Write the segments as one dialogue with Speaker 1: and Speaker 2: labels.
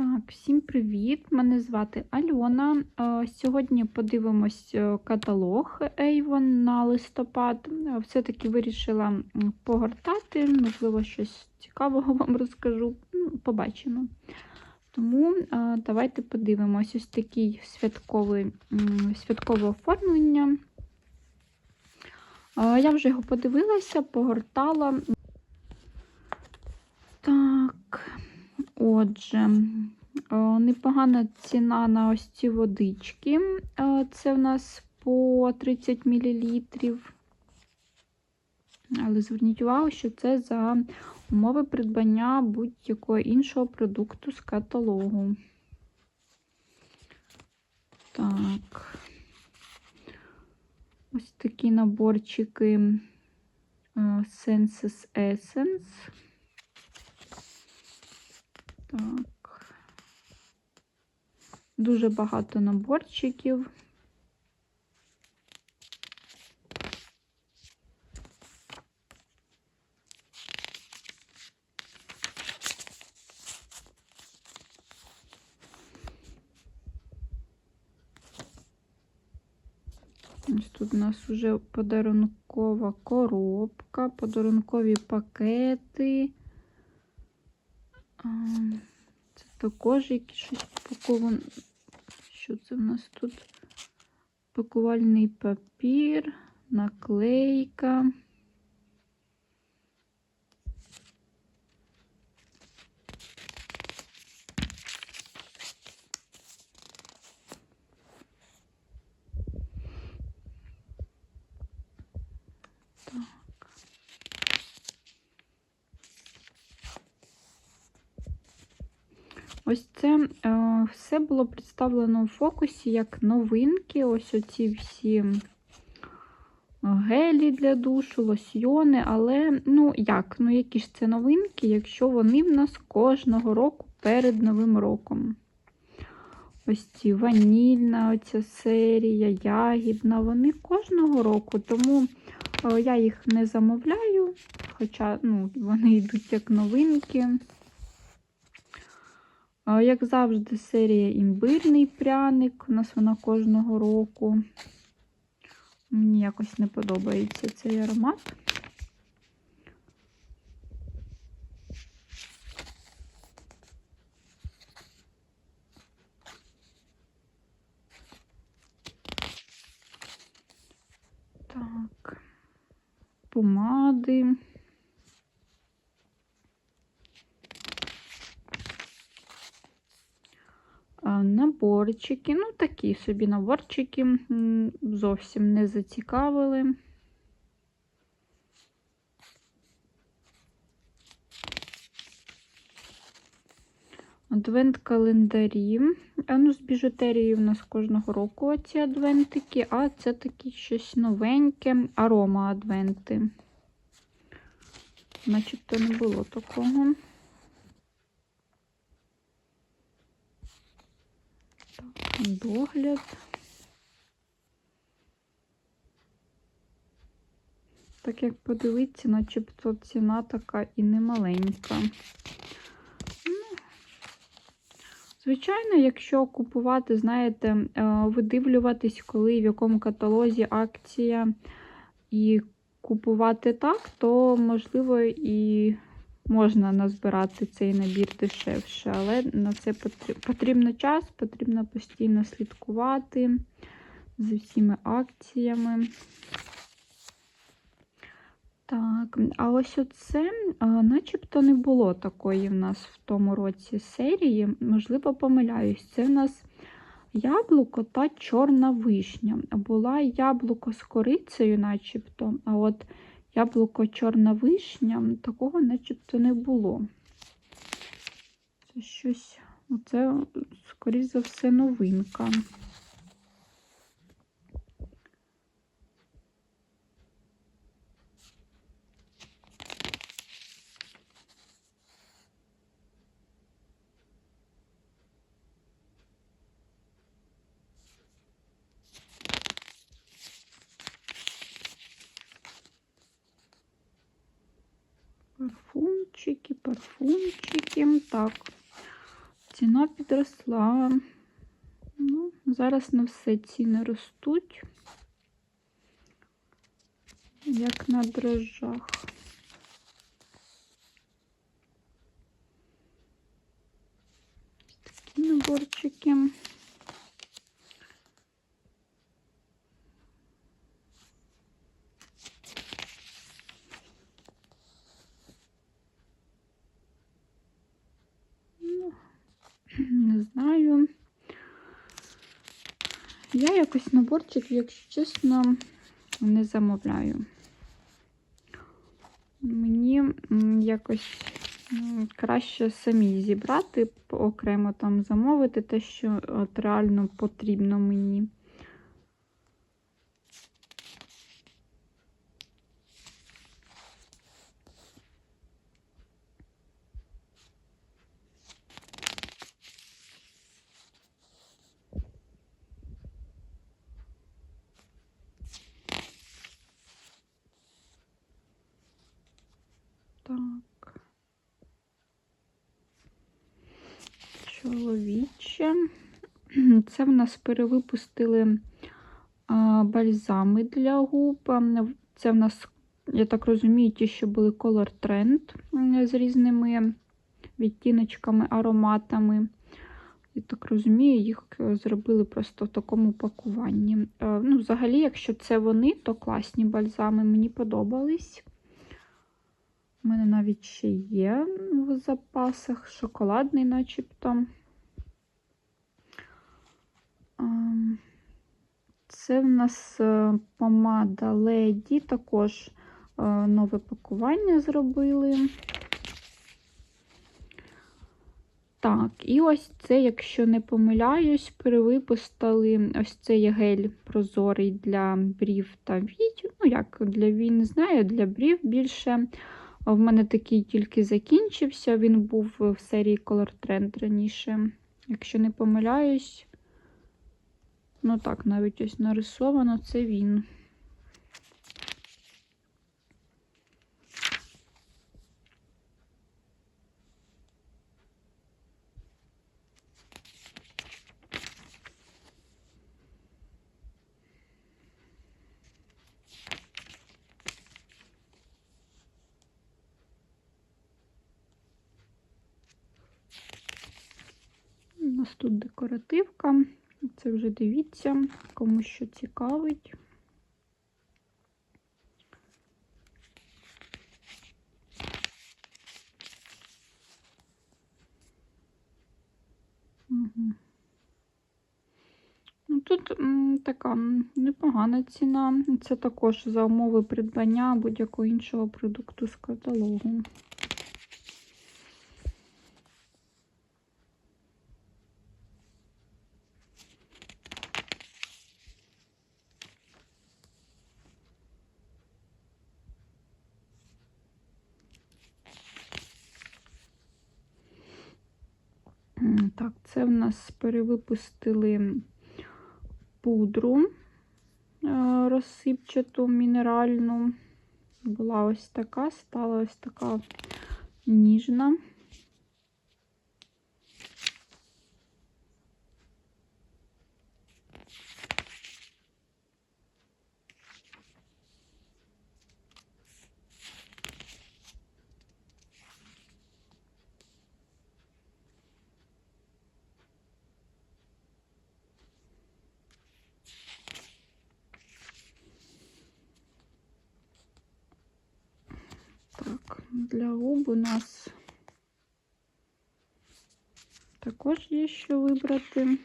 Speaker 1: Так, всім привіт! Мене звати Альона. Е, Сьогодні подивимось е, каталог Avon на листопад. Е, Все-таки вирішила погортати, можливо, щось цікавого вам розкажу. Ну, Побачимо. Тому давайте подивимось ось такий святковий, святкове оформлення. Я вже його подивилася, погортала. Так, отже, е, непогана ціна на ось ці водички. Е, Це в нас по 30 мл. Але зверніть увагу, що це за умови придбання будь-якого іншого продукту з каталогу. Так. Ось такі наборчики е, Senses Essence. Так. Дуже багато наборчиків. Ось тут у нас вже подарункова коробка, подарункові пакети. Це також якісь щось упаковане. Що це в нас тут? Пакувальний папір, наклейка. Ось це е, все було представлено у фокусі як новинки. Ось оці всі гелі для душу, лосьйони. Але, ну як, ну які ж це новинки, якщо вони в нас кожного року перед Новим роком. Ось ці ванільна оця серія, ягідна, вони кожного року, тому е, я їх не замовляю, хоча ну, вони йдуть як новинки. Як завжди, серія імбирний пряник. У нас вона кожного року. Мені якось не подобається цей аромат. Так, помади. Наборчики, ну такі собі наборчики зовсім не зацікавили. Адвент-календарі. А ну, з біжутерії у нас кожного року ці адвентики, а це такі щось новеньке, арома адвенти. Начебто не було такого. Догляд. Так як подивитися, начебто ціна така і не маленька. Ну, Звичайно, якщо купувати, знаєте, е, видивлюватись, коли в якому каталозі акція, і купувати так, то, можливо, і можна назбирати цей набір дешевше, але на це потрібно час, потрібно постійно слідкувати з усіма акціями. Так, а ось оце, начебто, не було такої в нас в тому році серії. Можливо, помиляюсь, це в нас яблуко та чорна вишня. Була яблуко з корицею, начебто, а от Яблуко чорна вишня, такого начебто не було. Це щось, оце, скоріш за все, новинка. Парфумчики, парфумчики. Так, ціна підросла. Ну, зараз на все ціни ростуть, як на дрожжах. Такі наборчики. Ну, не знаю. Я якось наборчик, якщо чесно, не замовляю. Мені якось краще самі зібрати, окремо там замовити те, що от реально потрібно мені. Так. Чоловіче. Це в нас перевипустили бальзами для губ. Це в нас, я так розумію, ті, що були Color Trend з різними відтіночками, ароматами. Я так розумію, їх е, зробили просто в такому пакуванні. Е, Ну, взагалі, якщо це вони, то класні бальзами, мені подобались. У мене навіть ще є в запасах шоколадний, начебто. Ем, Це в нас е, помада Леді, також е, нове пакування зробили. Так, і ось це, якщо не помиляюсь, перевипустили ось цей гель прозорий для брів та вій. Ну, як для вій, не знаю, для брів більше. В мене такий тільки закінчився, він був в серії Color Trend раніше. Якщо не помиляюсь, ну так, навіть ось нарисовано, це він. У нас тут декоративка. Це вже дивіться, кому що цікавить. Ну, тут така непогана ціна. Це також за умови придбання будь-якого іншого продукту з каталогу. М, Так, це в нас перевипустили пудру е, розсипчату мінеральну. Була ось така, стала ось така ніжна. Так, для губ у нас також є що вибрати.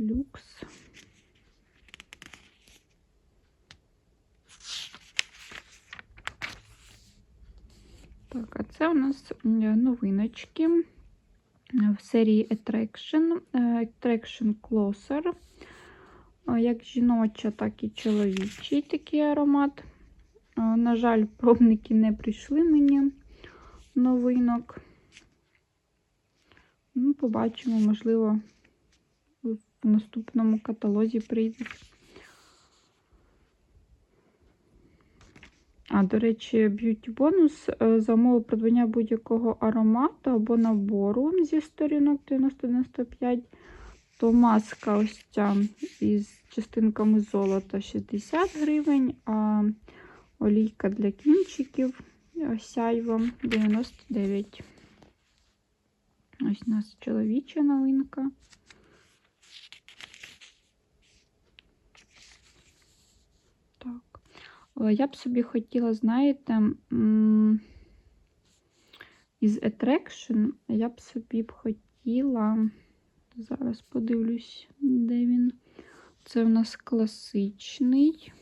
Speaker 1: Люкс. Так, а це у нас е, новиночки е, в серії Attraction, е, Attraction Closer. як жіноча, так і чоловічий такий аромат. На жаль, пробники не прийшли мені новинок. Ну, побачимо, можливо, в наступному каталозі прийдуть. А, до речі, б'юті бонус е, за умови придбання будь-якого аромату або набору зі сторінок 9095, то маска ось ця із частинками золота 60 гривень, а олійка для кінчиків сяйва 99. Ось у нас чоловіча новинка. Так. Е, Я б собі хотіла, знаєте, із Attraction я б собі б хотіла. Зараз подивлюсь, де він. Це у нас класичний.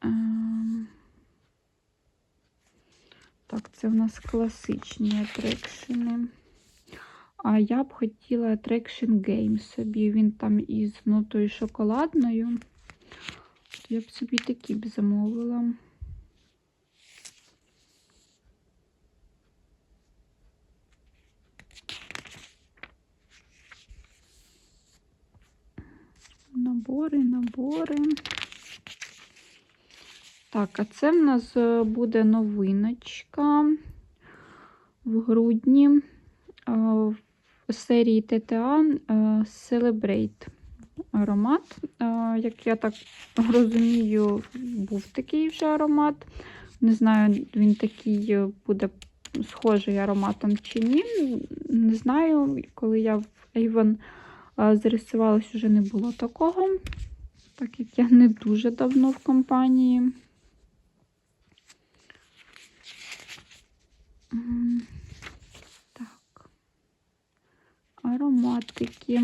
Speaker 1: Ем, Так, це в нас класичні атрекшени. А я б хотіла Attraction Game собі. Він там із нотою шоколадною. Я б собі такі б замовила. Набори, набори. Так, а це в нас е, буде новиночка в грудні е, в серії ТТА е, Celebrate аромат. Е, Як я так розумію, був такий вже аромат. Не знаю, він такий е, буде схожий ароматом чи ні. Не знаю, коли я в Avon е, зареєструвалась, вже не було такого, так як я не дуже давно в компанії. Так. Ароматики.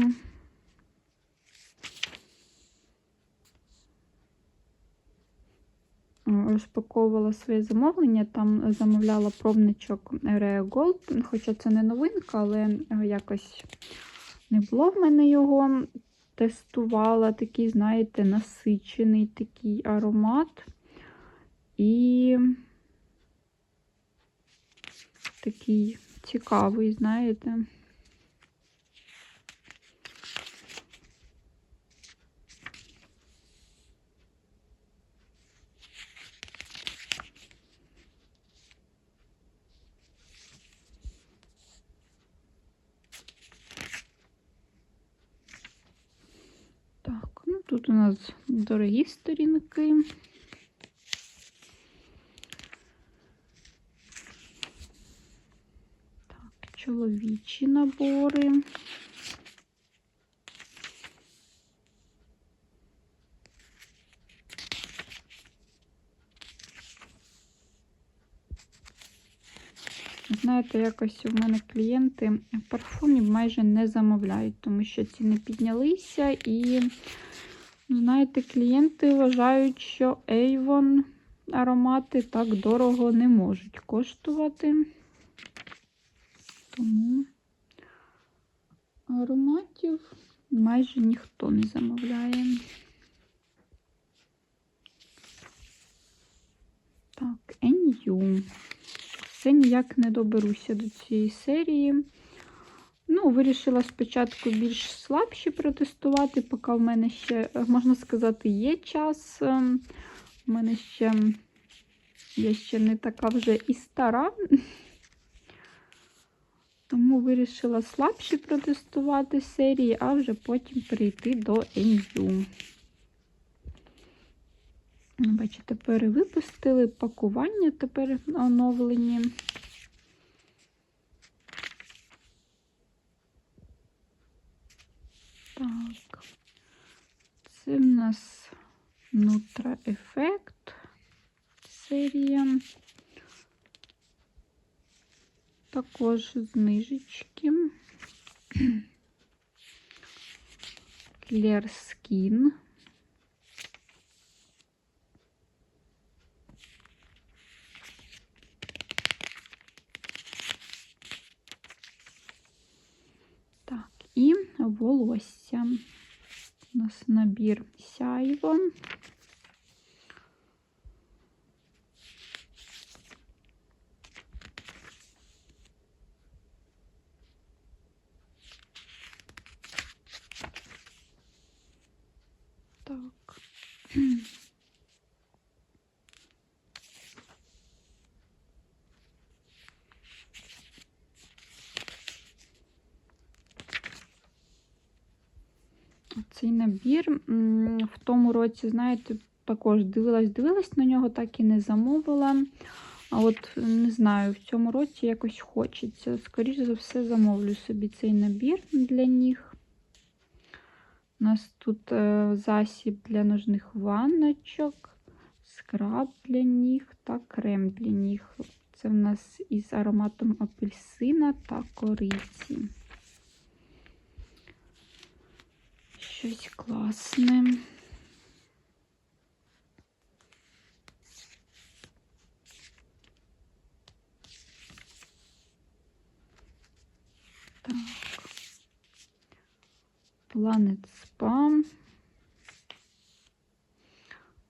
Speaker 1: М, Розпаковувала своє замовлення, там замовляла пробничок Area Gold, хоча це не новинка, але е, якось не було в мене його. Тестувала такий, знаєте, насичений такий аромат. І такий цікавий, знаєте. Так, ну тут у нас дорогі сторінки. Так, чоловічі набори. Знаєте, якось у мене клієнти парфумів майже не замовляють, тому що ціни піднялися, і, знаєте, клієнти вважають, що Avon аромати так дорого не можуть коштувати. Тому ароматів майже ніхто не замовляє. Так, NU. Все ніяк не доберуся до цієї серії. Ну, вирішила спочатку більш слабші протестувати, поки в мене ще, можна сказати, є час. Ем, У мене ще я ще не така вже і стара. Тому вирішила слабші протестувати серії, а вже потім перейти до NU. Бачите, перевипустили пакування тепер оновлені. Так, це в нас Нутра Ефект серія. Також знижечки. Clear Skin. волосся. У нас набір сяйво. Цей набір в тому році, знаєте, також дивилась, дивилась на нього, так і не замовила. А от не знаю, в цьому році якось хочеться. Скоріше за все, замовлю собі цей набір для ніг. У нас тут е, засіб для ножних ванночок, скраб для ніг та крем для ніг. Це в нас із ароматом апельсина та кориці. Щось класне. Так. Planet Spa.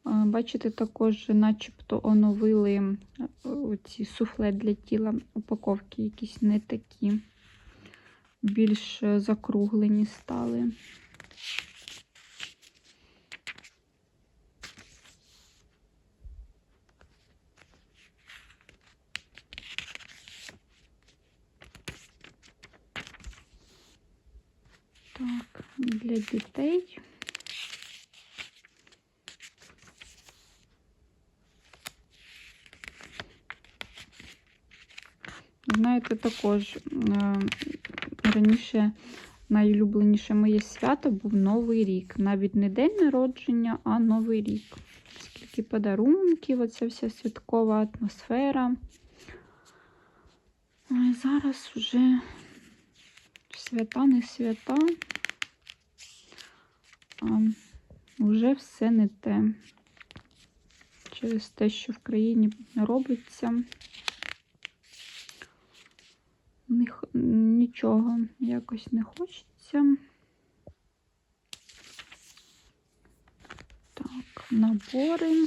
Speaker 1: Бачите, також начебто оновили е, ці суфле для тіла, упаковки якісь не такі, більш е, закруглені стали. Так, для дітей. Знаєте, також е, раніше найулюбленіше моє свято був Новий рік. Навіть не день народження, а Новий рік. Скільки подарунків, оця вся святкова атмосфера. Ой, зараз вже свята не свята, а вже все не те. Через те, що в країні робиться. Ні- Нічого якось не хочеться. Так, набори.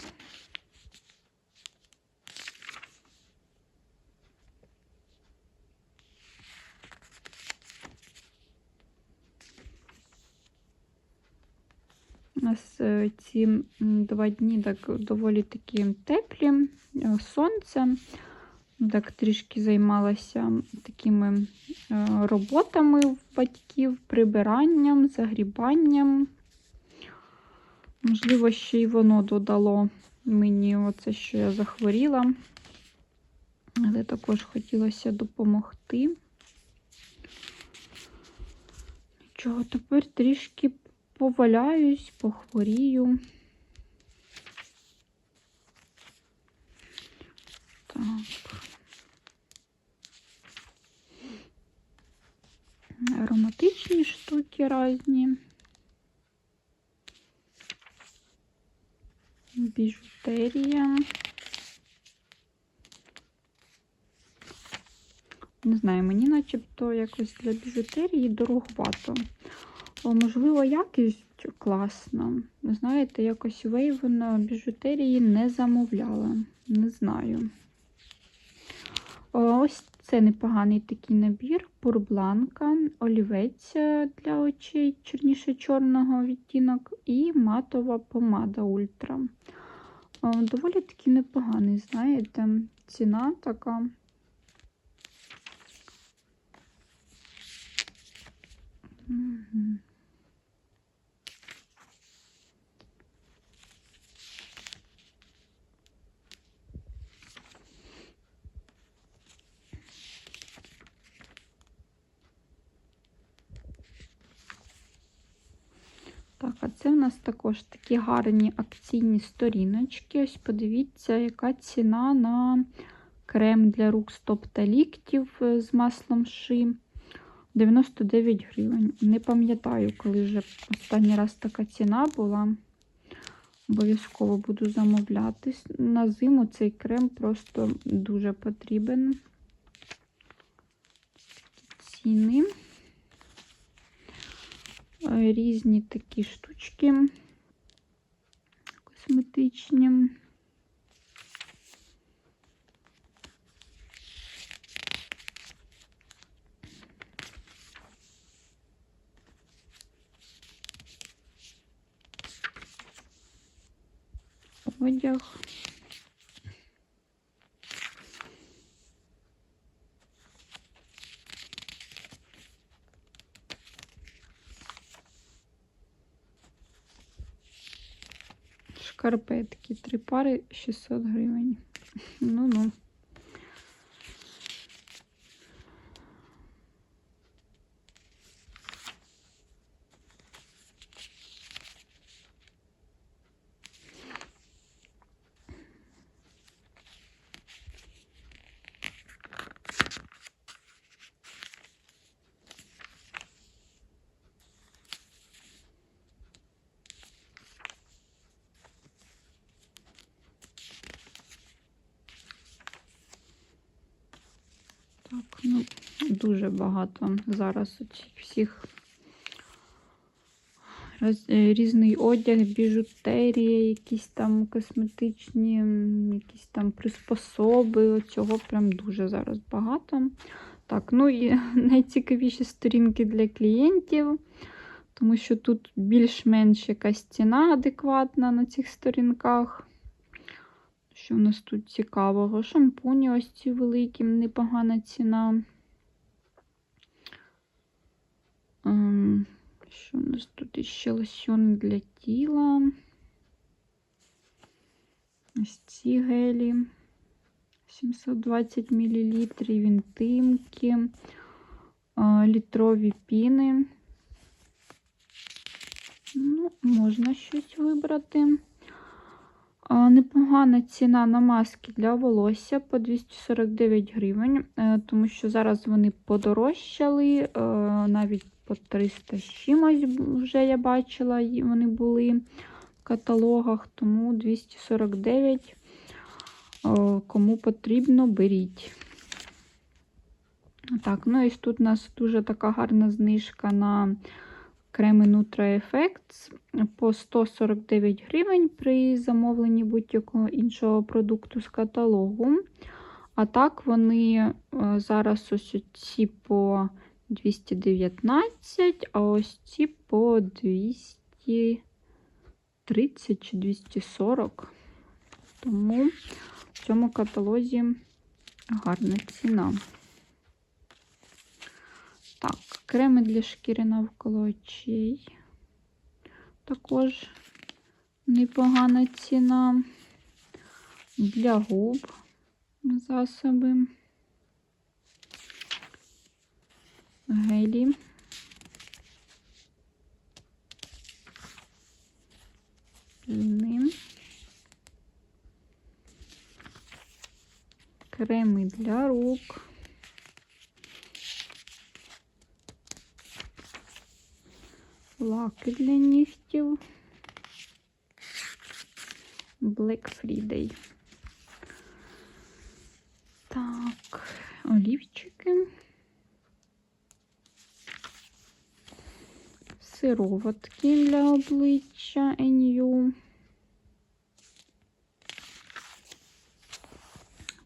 Speaker 1: У нас е, ці два дні так доволі такі теплі, е, сонце. Так трішки займалася такими е, роботами в батьків, прибиранням, загрібанням. Можливо, ще й воно додало мені оце, що я захворіла, але також хотілося допомогти. Нічого, тепер трішки поваляюсь, похворію. Так. Ароматичні штуки різні. Біжутерія. Не знаю, мені начебто якось для біжутерії дороговато. Можливо, якість класна. Знаєте, якось вейвен біжутерії не замовляла. Не знаю. Ось це непоганий такий набір. Пурбланка, олівець е, для очей чорніше чорного відтінок і матова помада ультра. Доволі таки непоганий, знаєте, ціна така. Мгм. Так, а це в нас також такі гарні акційні сторіночки. Ось подивіться, яка ціна на крем для рук, стоп та ліктів е, з маслом ши. 99 гривень. Не пам'ятаю, коли вже останній раз така ціна була. Обов'язково буду замовляти. На зиму цей крем просто дуже потрібен. Ціни. е, різні такі штучки косметичні. Одяг. Шкарпетки. Три пари 600 гривень. Ну ну. Так, ну, дуже багато зараз всіх е, різний одяг, біжутерія, якісь там косметичні, якісь там приспособи. Цього прям дуже зараз багато. Так, ну і найцікавіші сторінки для клієнтів, тому що тут більш-менш якась ціна адекватна на цих сторінках. Що в нас тут цікавого? Шампуні ось ці великі, непогана ціна. Що у нас тут іще лосьон для тіла? Ось ці гелі. 720 мл, інтимки, літрові піни. Ну, можна щось вибрати. Непогана ціна на маски для волосся по 249 гривень, е, тому що зараз вони подорожчали, е, навіть по 300 з чимось вже я бачила, вони були в каталогах, тому 249. Е, Кому потрібно, беріть. Так, ну і тут у нас дуже така гарна знижка на креми Nutra Effects по 149 гривень при замовленні будь-якого іншого продукту з каталогу. А так вони е, зараз ось ці по 219, а ось ці по 230 чи 240. Тому в цьому каталозі гарна ціна. Так, креми для шкіри навколо очей. Також непогана ціна. Для губ засоби. Гелі. Піни. Креми для рук. Лаки для нігтів. Black Friday. Так, олівчики. Сироватки для обличчя NU.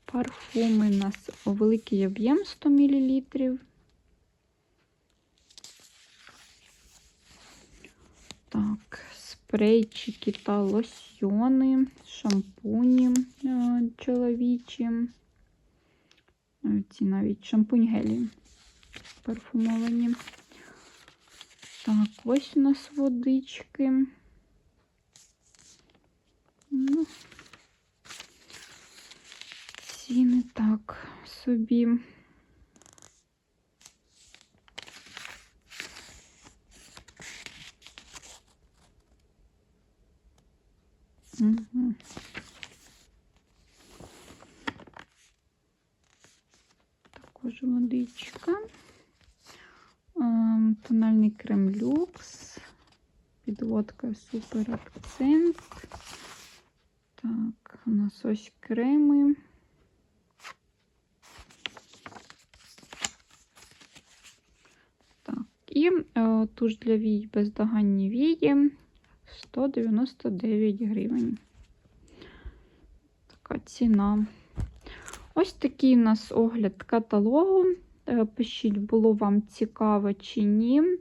Speaker 1: Парфуми у нас великий об'єм 100 мл. Так, спрейчики та лосьони, шампуні е, чоловічі. Ці навіть шампунь гелі парфумовані. Так, ось у нас водички. Ну, ціни так собі. Угу. Також водичка. Ем, Тональний крем люкс. Підводка супер акцент. Так, у креми. Так, І е, туш для вій бездоганні вії 199 гривень. Така ціна. Ось такий у нас огляд каталогу. Е, Пишіть, було вам цікаво чи ні. Е,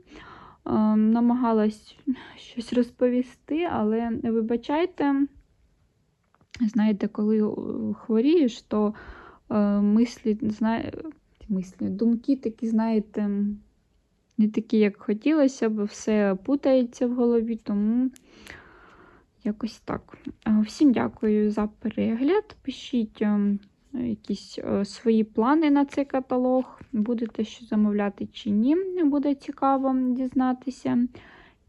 Speaker 1: Намагалась щось розповісти, але вибачайте, знаєте, коли е, хворієш, то е, мислі, знає, мислі, думки такі, знаєте, не такі, як хотілося б, все путається в голові, тому якось так. Всім дякую за перегляд. Пишіть е, якісь е, свої плани на цей каталог. Будете що замовляти чи ні, буде цікаво дізнатися.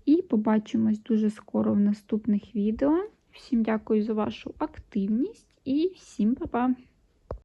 Speaker 1: І побачимось дуже скоро в наступних відео. Всім дякую за вашу активність і всім па-па!